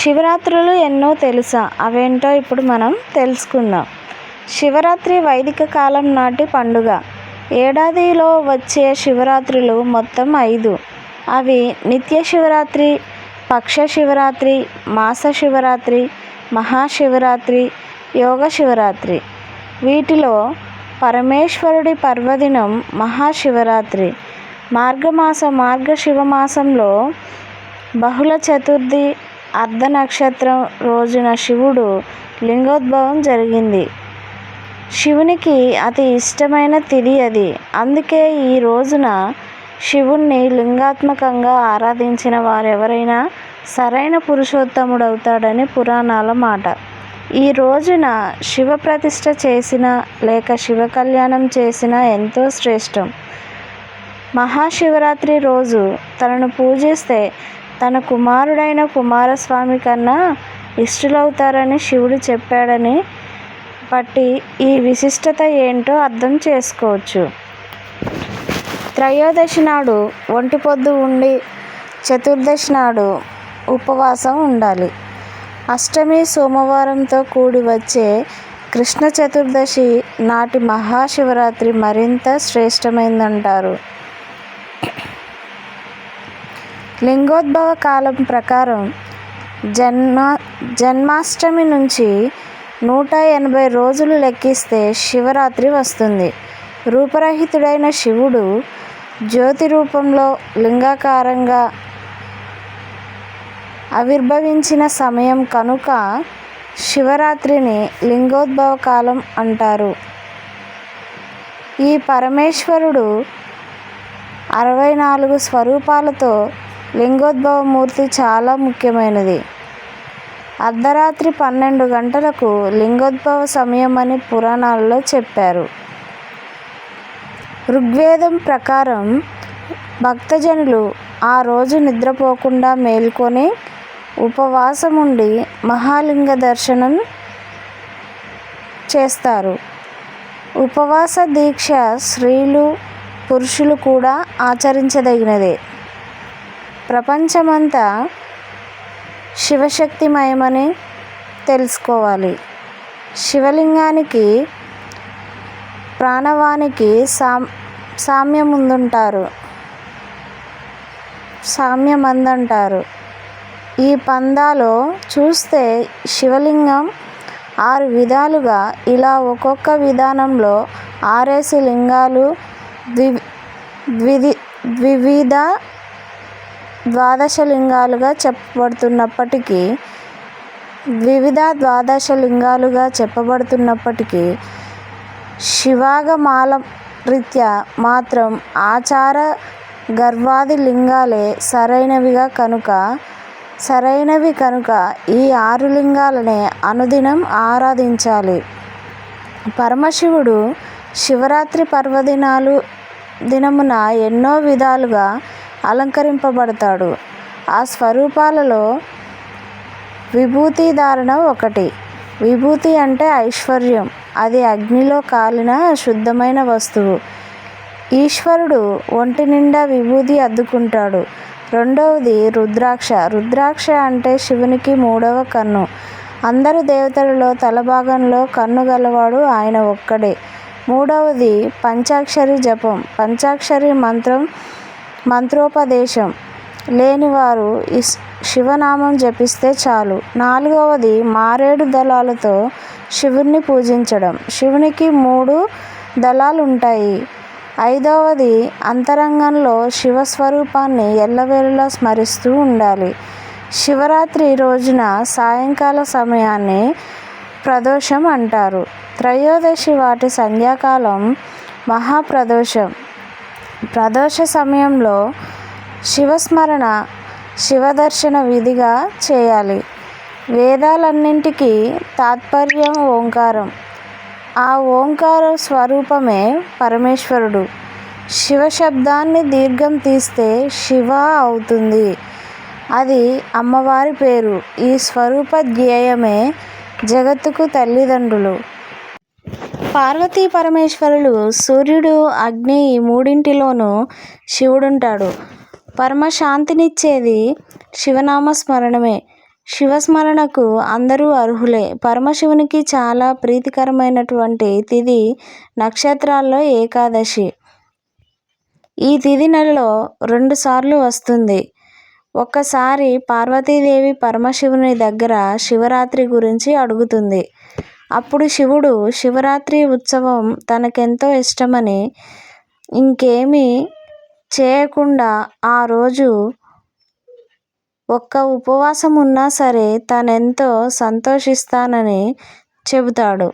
శివరాత్రులు ఎన్నో తెలుసా? అవేంటో ఇప్పుడు మనం తెలుసుకుందాం. శివరాత్రి వైదిక కాలం నాటి పండుగ. ఏడాదిలో వచ్చే శివరాత్రులు మొత్తం ఐదు. అవి నిత్య శివరాత్రి పక్ష శివరాత్రి మాస శివరాత్రి మహాశివరాత్రి యోగ శివరాత్రి. వీటిలో పరమేశ్వరుడి పర్వదినం మహాశివరాత్రి మార్గమాస శివమాసంలో బహుళ చతుర్థి అర్ధ నక్షత్రం రోజున శివుడు లింగోద్భవం జరిగింది. శివునికి అతి ఇష్టమైన తిథి అది. అందుకే ఈ రోజున శివుణ్ణి లింగాత్మకంగా ఆరాధించిన వారెవరైనా సరైన పురుషోత్తముడవుతాడని పురాణాల మాట. ఈ రోజున శివ ప్రతిష్ట చేసిన లేక శివ కళ్యాణం చేసిన ఎంతో శ్రేష్టం. మహాశివరాత్రి రోజు తనను పూజిస్తే తన కుమారుడైన కుమారస్వామి కన్నా ఇష్టలవుతారని శివుడు చెప్పాడని బట్టి ఈ విశిష్టత ఏంటో అర్థం చేసుకోవచ్చు. త్రయోదశి నాడు ఒంటి పొద్దు ఉండి చతుర్దశి నాడు ఉపవాసం ఉండాలి. అష్టమి సోమవారంతో కూడి వచ్చే కృష్ణ చతుర్దశి నాటి మహాశివరాత్రి మరింత శ్రేష్టమైందంటారు. లింగోద్భవ కాలం ప్రకారం జన్మ జన్మాష్టమి నుంచి నూట ఎనభై రోజులు లెక్కిస్తే శివరాత్రి వస్తుంది. రూపరహితుడైన శివుడు జ్యోతి రూపంలో లింగాకారంగా ఆవిర్భవించిన సమయం కనుక శివరాత్రిని లింగోద్భవ కాలం అంటారు. ఈ పరమేశ్వరుడు అరవై నాలుగు స్వరూపాలతో లింగోద్భవ మూర్తి చాలా ముఖ్యమైనది. అర్ధరాత్రి పన్నెండు గంటలకు లింగోద్భవ సమయం అని పురాణాల్లో చెప్పారు. ఋగ్వేదం ప్రకారం భక్తజనులు ఆ రోజు నిద్రపోకుండా మేల్కొని ఉపవాసం ఉండి మహాలింగ దర్శనం చేస్తారు. ఉపవాస దీక్ష స్త్రీలు పురుషులు కూడా ఆచరించదగినదే. ప్రపంచమంతా శివశక్తిమయమని తెలుసుకోవాలి. శివలింగానికి ప్రాణవానికి సామ్ సామ్యముందుంటారు. సామ్యమందంటారు. ఈ పందాలో చూస్తే శివలింగం ఆరు విధాలుగా ఇలా ఒక్కొక్క విధానంలో ఆరేసి లింగాలు ద్వి ద్విధి ద్వివిధ ద్వాదశ లింగాలుగా చెప్పబడుతున్నప్పటికీ వివిధ ద్వాదశ లింగాలుగా చెప్పబడుతున్నప్పటికీ శివాగమాల రీత్యా మాత్రం ఆచార గర్వాది లింగాలే సరైనవిగా కనుక సరైనవి కనుక ఈ ఆరు లింగాలనే అనుదినం ఆరాధించాలి. పరమశివుడు శివరాత్రి పర్వదినాలు దినమున ఎన్నో విధాలుగా అలంకరింపబడతాడు. ఆ స్వరూపాలలో విభూతి ధారణ ఒకటి. విభూతి అంటే ఐశ్వర్యం. అది అగ్నిలో కాలిన శుద్ధమైన వస్తువు. ఈశ్వరుడు ఒంటి నిండా విభూతి అద్దుకుంటాడు. రెండవది రుద్రాక్ష. రుద్రాక్ష అంటే శివునికి మూడవ కన్ను. అందరు దేవతలలో తలభాగంలో కన్ను గలవాడు ఆయన ఒక్కడే. మూడవది పంచాక్షరి జపం. పంచాక్షరి మంత్రం మంత్రోపదేశం. లేనివారు ఈ శివనామం జపిస్తే చాలు. నాలుగవది మారేడు దళాలతో శివుణ్ణి పూజించడం. శివునికి మూడు దళాలు ఉంటాయి ఐదవది అంతరంగంలో శివస్వరూపాన్ని ఎల్లవేళలా స్మరిస్తూ ఉండాలి. శివరాత్రి రోజున సాయంకాల సమయాన్ని ప్రదోషం అంటారు. త్రయోదశి వాటి సంధ్యాకాలం మహాప్రదోషం. ప్రదోష సమయంలో శివస్మరణ శివదర్శన విధిగా చేయాలి. వేదాలన్నింటికీ తాత్పర్యం ఓంకారం. ఆ ఓంకార స్వరూపమే పరమేశ్వరుడు. శివ శబ్దాన్ని దీర్ఘం తీస్తే శివ అవుతుంది. అది అమ్మవారి పేరు. ఈ స్వరూప ధ్యేయమే జగత్తుకు తల్లిదండ్రులు. పార్వతీ పరమేశ్వరులు సూర్యుడు అగ్ని ఈ మూడింటిలోనూ శివుడుంటాడు. పరమశాంతినిచ్చేది శివనామ స్మరణమే శివస్మరణకు అందరూ అర్హులే. పరమశివునికి చాలా ప్రీతికరమైనటువంటి తిథి నక్షత్రాల్లో ఏకాదశి. ఈ తిథి నెలలో రెండుసార్లు వస్తుంది. ఒక్కసారి పార్వతీదేవి పరమశివుని దగ్గర శివరాత్రి గురించి అడుగుతుంది. అప్పుడు శివుడు శివరాత్రి ఉత్సవం తనకెంతో ఇష్టమని ఇంకేమీ చేయకుండా ఆ రోజు ఒక్క ఉపవాసం ఉన్నా సరే తనెంతో సంతోషిస్తానని చెబుతాడు.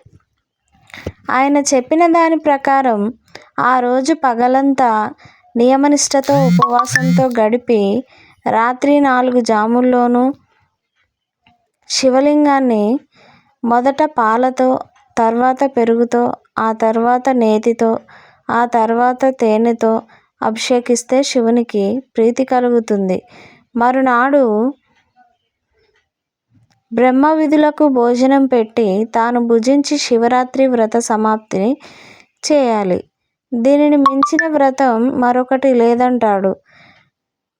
ఆయన చెప్పిన దాని ప్రకారం ఆ రోజు పగలంతా నియమనిష్టతో ఉపవాసంతో గడిపి రాత్రి నాలుగు జాముల్లోనూ శివలింగాన్ని మొదట పాలతో తర్వాత పెరుగుతో ఆ తర్వాత నేతితో ఆ తర్వాత తేనెతో అభిషేకిస్తే శివునికి ప్రీతి కలుగుతుంది. మరునాడు బ్రహ్మ విధులకు భోజనం పెట్టి తాను భుజించి శివరాత్రి వ్రత సమాప్తిని చేయాలి. దీనిని మించిన వ్రతం మరొకటి లేదంటాడు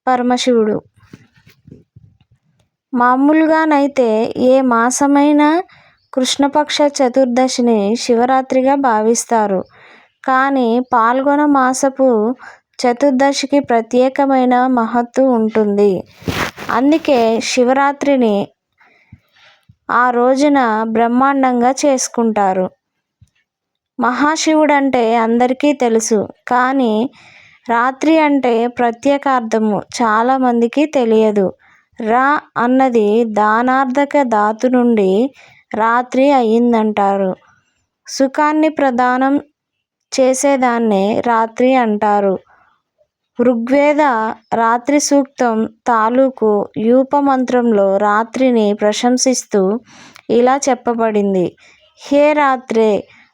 పరమశివుడు. మామూలుగానైతే ఏ మాసమైనా కృష్ణపక్ష చతుర్దశిని శివరాత్రిగా భావిస్తారు. కానీ పాల్గొన మాసపు చతుర్దశికి ప్రత్యేకమైన మహత్తు ఉంటుంది. అందుకే శివరాత్రిని ఆ రోజున బ్రహ్మాండంగా చేసుకుంటారు. మహాశివుడంటే అందరికీ తెలుసు. కానీ రాత్రి అంటే ప్రత్యేకార్థము చాలామందికి తెలియదు. రా అన్నది దానార్థక ధాతు నుండి రాత్రి అయ్యిందంటారు. సుఖాన్ని ప్రదానం చేసేదాన్నే రాత్రి అంటారు. ఋగ్వేద రాత్రి సూక్తం తాలూకు యూపమంత్రంలో రాత్రిని ప్రశంసిస్తూ ఇలా చెప్పబడింది. హే రాత్రే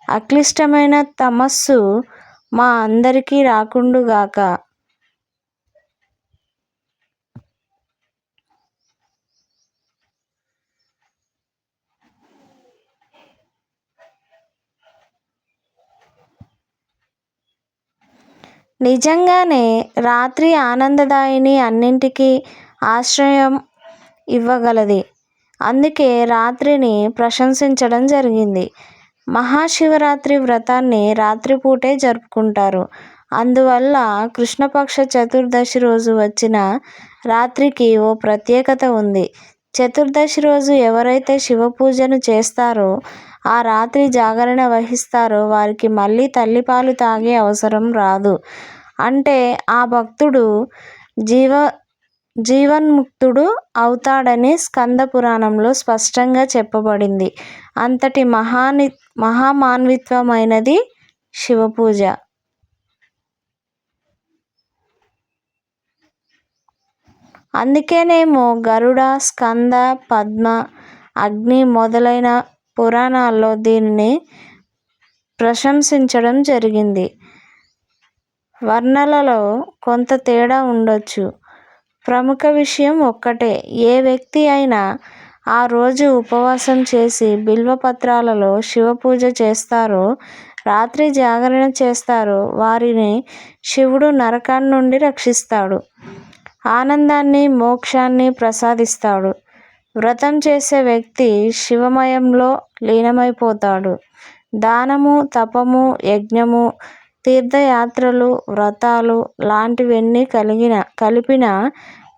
అక్లిష్టమైన తమస్సు మా అందరికీ రాకుండుగాక నిజంగానే రాత్రి ఆనందదాయిని అన్నింటికీ ఆశ్రయం ఇవ్వగలది. అందుకే రాత్రిని ప్రశంసించడం జరిగింది. మహాశివరాత్రి వ్రతాన్ని రాత్రిపూటే జరుపుకుంటారు. అందువల్ల కృష్ణపక్ష చతుర్దశి రోజు వచ్చిన రాత్రికి ఓ ప్రత్యేకత ఉంది. చతుర్దశి రోజు ఎవరైతే శివ పూజను చేస్తారో ఆ రాత్రి జాగరణ వహిస్తారో వారికి మళ్ళీ తల్లిపాలు తాగే అవసరం రాదు. అంటే ఆ భక్తుడు జీవ జీవన్ముక్తుడు అవుతాడని స్కంద పురాణంలో స్పష్టంగా చెప్పబడింది. అంతటి మహాని మహామాన్విత్వమైనది శివపూజ. అందుకేనేమో గరుడ స్కంద పద్మ అగ్ని మొదలైన పురాణాల్లో దీనిని ప్రశంసించడం జరిగింది. వర్ణనలలో కొంత తేడా ఉండొచ్చు. ప్రముఖ విషయం ఒక్కటే. ఏ వ్యక్తి అయినా ఆ రోజు ఉపవాసం చేసి బిల్వపత్రాలలో శివపూజ చేస్తారో రాత్రి జాగరణ చేస్తారో వారిని శివుడు నరకాన్ని నుండి రక్షిస్తాడు. ఆనందాన్ని మోక్షాన్ని ప్రసాదిస్తాడు. వ్రతం చేసే వ్యక్తి శివమయంలో లీనమైపోతాడు. దానము తపము యజ్ఞము తీర్థయాత్రలు వ్రతాలు లాంటివన్నీ కలిగిన కలిపిన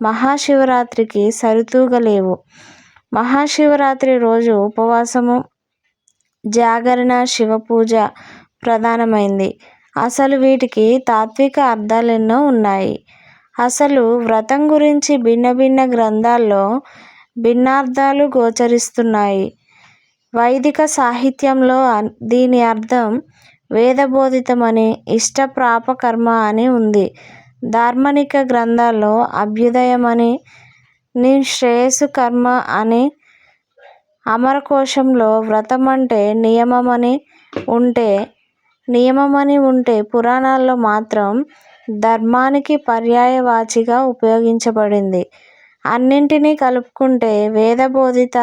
మహాశివరాత్రికి సరితూగలేవు. మహాశివరాత్రి రోజు ఉపవాసము జాగరణ శివపూజ ప్రధానమైంది. అసలు వీటికి తాత్విక అర్థాలెన్నో ఉన్నాయి. అసలు వ్రతం గురించి భిన్న భిన్న గ్రంథాల్లో భిన్నార్థాలు గోచరిస్తున్నాయి. వైదిక సాహిత్యంలో దీని అర్థం వేదబోధితమని ఇష్టప్రాప కర్మ అని ఉంది. దార్శనిక గ్రంథాల్లో అభ్యుదయమని నిశ్రేయస్సు కర్మ అని అమరకోశంలో వ్రతం అంటే నియమమని ఉంటే నియమమని ఉంటే పురాణాల్లో మాత్రం ధర్మానికి పర్యాయవాచిగా ఉపయోగించబడింది. అన్నింటినీ కలుపుకుంటే వేదబోధిత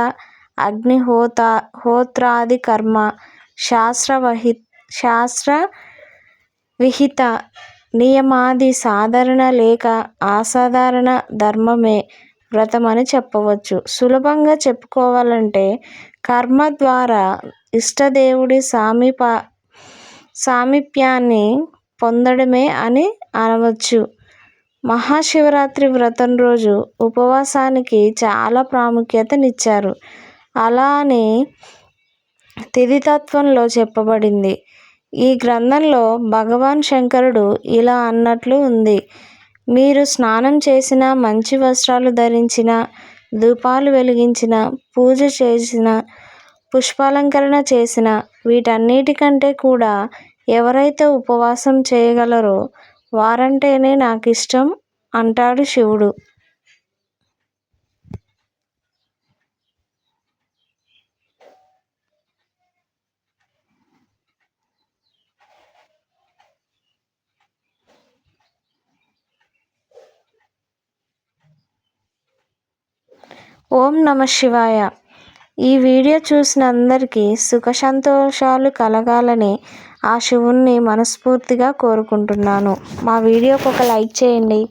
అగ్నిహోత హోత్రాది కర్మ శాస్త్రవహి శాస్త్ర విహిత నియమాది సాధారణ లేక అసాధారణ ధర్మమే వ్రతం అని చెప్పవచ్చు. సులభంగా చెప్పుకోవాలంటే కర్మ ద్వారా ఇష్టదేవుడి సామీప సామీప్యాన్ని పొందడమే అని అనవచ్చు. మహాశివరాత్రి వ్రతం రోజు ఉపవాసానికి చాలా ప్రాముఖ్యతనిచ్చారు. అలా అని తిథితత్వంలో చెప్పబడింది. ఈ గ్రంథంలో భగవాన్ శంకరుడు ఇలా అన్నట్లు ఉంది. మీరు స్నానం చేసిన మంచి వస్త్రాలు ధరించిన ధూపాలు వెలిగించిన పూజ చేసిన పుష్పాలంకరణ చేసిన వీటన్నిటికంటే కూడా ఎవరైతే ఉపవాసం చేయగలరో వారంటేనే నాకు ఇష్టం అంటాడు శివుడు. ఓం నమ శివాయ. ఈ వీడియో చూసిన అందరికీ సుఖ సంతోషాలు కలగాలని ఆ శివుణ్ణి మనస్ఫూర్తిగా కోరుకుంటున్నాను. మా వీడియోకి ఒక లైక్ చేయండి.